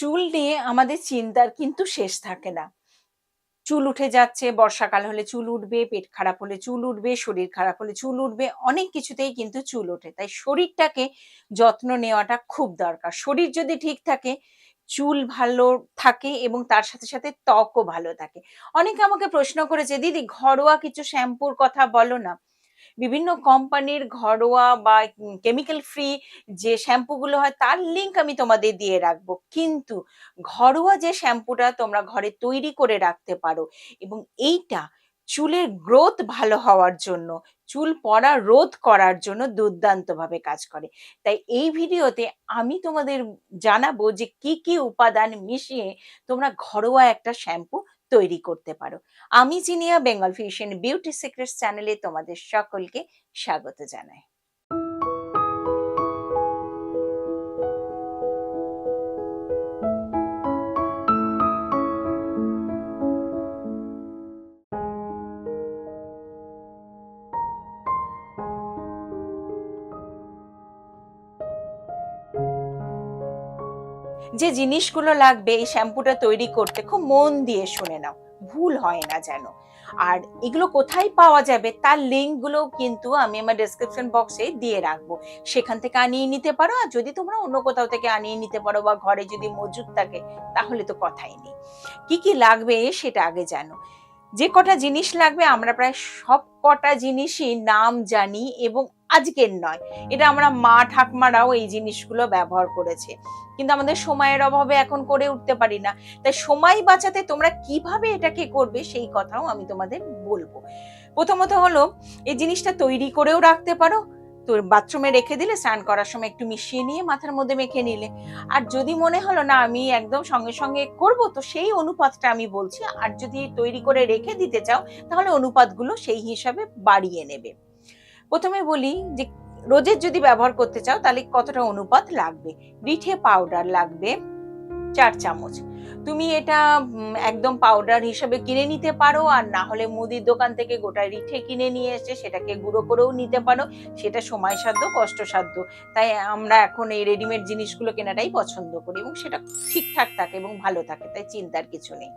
চুল নিয়ে আমাদের চিন্তার কিন্তু শেষ থাকে না। চুল উঠে যাচ্ছে, বর্ষাকাল হলে চুল উঠবে, পেট খারাপ হলে চুল উঠবে, শরীর খারাপ হলে চুল উঠবে, অনেক কিছুতেই কিন্তু চুল ওঠে। তাই শরীরটাকে যত্ন নেওয়াটা খুব দরকার। শরীর যদি ঠিক থাকে, চুল ভালো থাকে এবং তার সাথে সাথে ত্বকও ভালো থাকে। অনেকে আমাকে প্রশ্ন করেছে, দিদি, ঘরোয়া কিছু শ্যাম্পুর কথা বলো না। বিভিন্ন কোম্পানির ঘরোয়া বা কেমিক্যাল ফ্রি যে শ্যাম্পুগুলো হয়, তার লিংক আমি তোমাদের দিয়ে রাখব। কিন্তু ঘরোয়া যে শ্যাম্পুটা তোমরা ঘরে তৈরি করে রাখতে পারো এবং এইটা চুলের গ্রোথ ভালো হওয়ার জন্য, চুল পড়া রোধ করার জন্য দুর্দান্তভাবে কাজ করে। তাই এই ভিডিওতে আমি তোমাদের জানাব যে কি কি উপাদান মিশিয়ে তোমরা ঘরোয়া একটা শ্যাম্পু তৈরি করতে পারো। আমি Jinia Bengal fusion beauty secrets চ্যানেলে তোমাদের সকলকে স্বাগত জানাই। যে জিনিসগুলো লাগবে এই শ্যাম্পুটা তৈরি করতে খুব মন দিয়ে শুনে নাও। ভুল হয় না যেন। আর এগুলো কোথায় পাওয়া যাবে তার লিঙ্কগুলো কিন্তু আমি আমার ডেসক্রিপশন বক্সে দিয়ে রাখব। সেখান থেকে আনিয়ে নিতে পারো আর যদি তোমরা অন্য কোথাও থেকে আনিয়ে নিতে পারো বা ঘরে যদি মজুদ থাকে, তাহলে তো কথাই নেই। কি কি লাগবে সেটা আগে জানো। যে কটা জিনিস লাগবে আমরা প্রায় সব কটা জিনিসই নাম জানি এবং আজকের নয়। এটা আমরা মা ঠাকমারাও এই জিনিসগুলো ব্যবহার করেছে। কিন্তু আমাদের সময়ের অভাবে এখন করে উঠতে পারি না। তাই সময় বাঁচাতে তোমরা কীভাবে এটাকে করবে সেই কথাও আমি তোমাদের বলব। প্রথমত হলো, এই জিনিসটা তৈরি করেও রাখতে পারো। তো বাথরুমে রেখে দিলে, স্নান করার সময় একটু মিশিয়ে নিয়ে মাথার মধ্যে মেখে নিলে। আর যদি মনে হলো, না, আমি একদম সঙ্গে সঙ্গে করব তো সেই অনুপাতটা আমি বলছি। আর যদি তৈরি করে রেখে দিতে চাও, তাহলে অনুপাতগুলো সেই হিসাবে বাড়িয়ে নেবে। প্রথমে বলি যে রোজের যদি ব্যবহার করতে চাও, তাহলে কতটা অনুপাত লাগবে? রিঠে পাউডার লাগবে চার চামচ। তুমি এটা একদম পাউডার হিসেবে কিনে নিতে পারো, আর না হলে মুদির দোকান থেকে গোটা রিঠে কিনে নিয়ে এসে সেটাকে গুঁড়ো করেও নিতে পারো। সেটা সময়সাধ্য, কষ্টসাধ্য। তাই আমরা এখন এই রেডিমেড জিনিসগুলো কেনাটাই পছন্দ করি এবং সেটা ঠিকঠাক থাকে এবং ভালো থাকে, তাই চিন্তার কিছু নেই।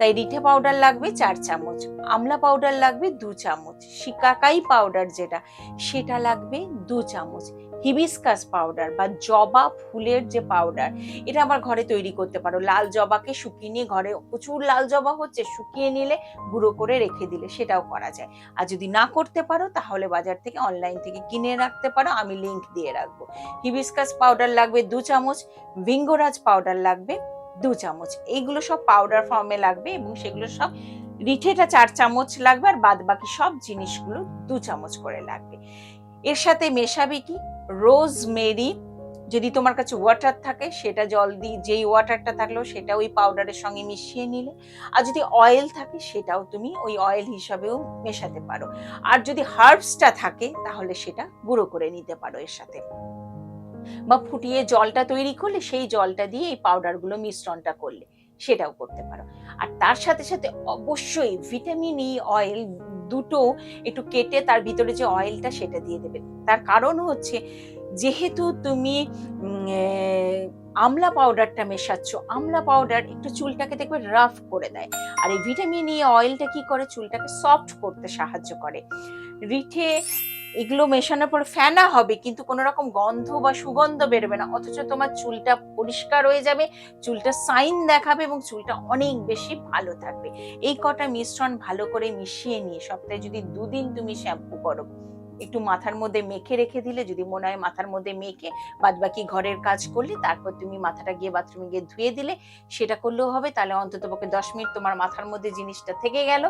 তাই রিঠে পাউডার লাগবে চার চামচ, আমলা পাউডার লাগবে দু চামচ, শিকাকাই পাউডার যেটা, সেটা লাগবে দু চামচ হিবিস্কাস পাউডার বা জবা ফুলের যে পাউডার এটা আবার ঘরে তৈরি করতে পারো। লাল জবাকে শুকিয়ে নিয়ে ঘরে প্রচুর লাল জবা হচ্ছে, শুকিয়ে নিলে গুঁড়ো করে রেখে দিলে সেটাও করা যায়। আর যদি না করতে পারো, তাহলে বাজার থেকে অনলাইন থেকে কিনে রাখতে পারো, আমি লিংক দিয়ে রাখব। হিবিস্কাস পাউডার লাগবে দু চামচ ভিঙ্গরাজ পাউডার লাগবে দু চামচ। এইগুলো সব পাউডার ফর্মে লাগবে এবং সেগুলো সব রিঠেটা চার চামচ লাগবে আর বাদ বাকি সব জিনিসগুলো দু চামচ করে লাগবে। এর সাথে মেশাবে কি? রোজমেরি যদি তোমার কাছে ওয়াটার থাকে সেটা জল দিয়ে, যেই ওয়াটারটা থাকল সেটা ওই পাউডারের সঙ্গে মিশিয়ে নিলে। আর যদি অয়েল থাকে সেটাও তুমি ওই অয়েল হিসাবেও মেশাতে পারো। আর যদি হার্বসটা থাকে তাহলে সেটা গুঁড়ো করে নিতে পারো এর সাথে। বা ফুটিয়ে জলটা তৈরি করলে সেই জলটা দিয়ে এই পাউডারগুলো মিশ্রণটা করলে সেটাও করতে পারো। আর তার সাথে সাথে অবশ্যই ভিটামিন ই অয়েল দুটো একটু কেটে তার ভিতরে যে অয়েলটা সেটা দিয়ে দেবে। তার কারণ হচ্ছে যেহেতু তুমি আমলা পাউডারটা মেশাচ্ছ, আমলা পাউডার একটু চুলটাকে দেখবে রাফ করে দেয়। আর এই ভিটামিন ই অয়েলটা কি করে? চুলটাকে সফট করতে সাহায্য করে। রিঠে এগুলো মেশানোর পর ফেনা হবে, কিন্তু কোনো রকম গন্ধ বা সুগন্ধ বেরোবে না। অথচ তোমার চুলটা পরিষ্কার হয়ে যাবে, চুলটা সাইন দেখাবে এবং চুলটা অনেক বেশি ভালো থাকবে। এই কটা মিশ্রণ ভালো করে মিশিয়ে নিয়ে সপ্তাহে যদি দুদিন তুমি শ্যাম্পু করো, একটু মাথার মধ্যে মেখে রেখে দিলে, যদি মনে হয় মাথার মধ্যে মেখে বাদ বাকি ঘরের কাজ করলে, তারপর তুমি মাথাটা গিয়ে বাথরুমে গিয়ে ধুয়ে দিলে, সেটা করলেও হবে। তাহলে অন্তত পক্ষে দশ মিনিট তোমার মাথার মধ্যে জিনিসটা থেকে গেল।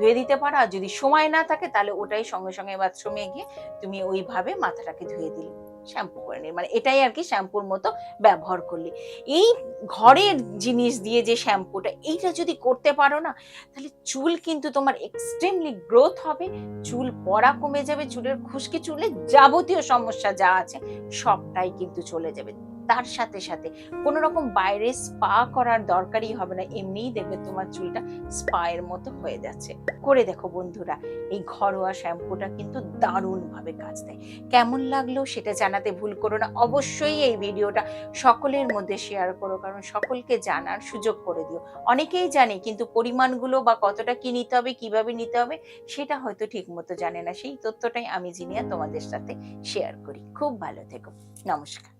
ধুয়ে দিতে পারো, আর যদি সময় না থাকে তাহলে ওটাই সঙ্গে সঙ্গে বাথরুমে গিয়ে তুমি ওইভাবে মাথাটাকে ধুয়ে দিলে। শ্যাম্পু করে নিলে। মানে এটাই আর কি শ্যাম্পুর মতো ব্যবহার করলে। এই ঘরের জিনিস দিয়ে যে শ্যাম্পুটা, এইটা যদি করতে পারো না, তাহলে চুল কিন্তু তোমার এক্সট্রিমলি গ্রোথ হবে। চুল পড়া কমে যাবে, চুলের খুশকি চুলে যাবতীয় সমস্যা যা আছে, সবটাই কিন্তু চলে যাবে। তার সাথে সাথে। কোনো রকম বাইরে স্পা করার দরকারই হবে না। এমনিই দেখবে তোমার চুলটা স্পায়ের মতো হয়ে যাচ্ছে। করে দেখো বন্ধুরা, এই ঘরোয়া শ্যাম্পুটা কিন্তু দারুণ ভাবে কাজ দেয়। কেমন লাগল সেটা জানাতে ভুল করো না। অবশ্যই এই ভিডিওটা সকলের মধ্যে শেয়ার করো, কারণ সকলকে জানার সুযোগ করে দিও। অনেকেই জানে কিন্তু পরিমাণগুলো বা কতটা কি নিতে হবে, কীভাবে নিতে হবে, সেটা হয়তো ঠিক মতো জানে না। সেই তথ্যটাই আমি জিনিয়া তোমাদের সাথে শেয়ার করি। খুব ভালো থেকো। নমস্কার।